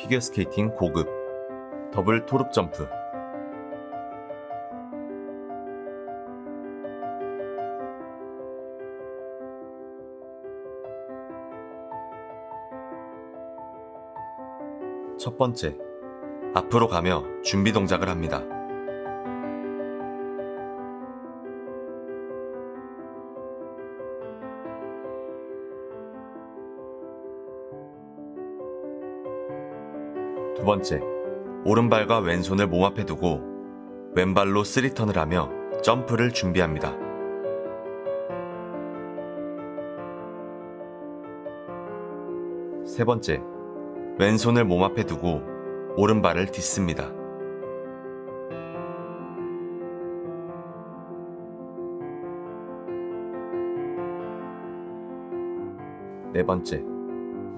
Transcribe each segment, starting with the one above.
피겨스케이팅 고급. 더블 토릅 점프. 첫 번째, 앞으로 가며 준비 동작을 합니다. 두 번째, 오른발과 왼손을 몸 앞에 두고 왼발로 쓰리턴을 하며 점프를 준비합니다. 세 번째, 왼손을 몸 앞에 두고 오른발을 딛습니다. 네 번째,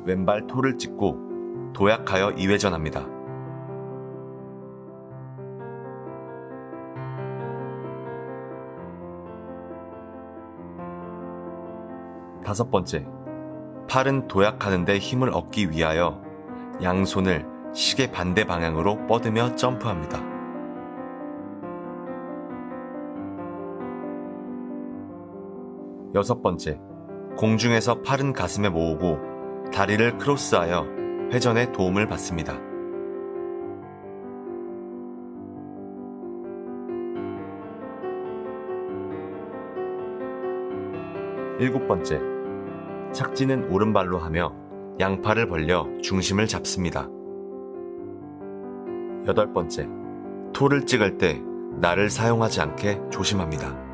왼발 토를 찍고 도약하여 2회전합니다. 다섯 번째, 팔은 도약하는데 힘을 얻기 위하여 양손을 시계 반대 방향으로 뻗으며 점프합니다. 여섯 번째, 공중에서 팔은 가슴에 모으고 다리를 크로스하여 회전에 도움을 받습니다. 일곱 번째, 착지는 오른발로 하며 양팔을 벌려 중심을 잡습니다. 여덟 번째, 토를 찍을 때 날을 사용하지 않게 조심합니다.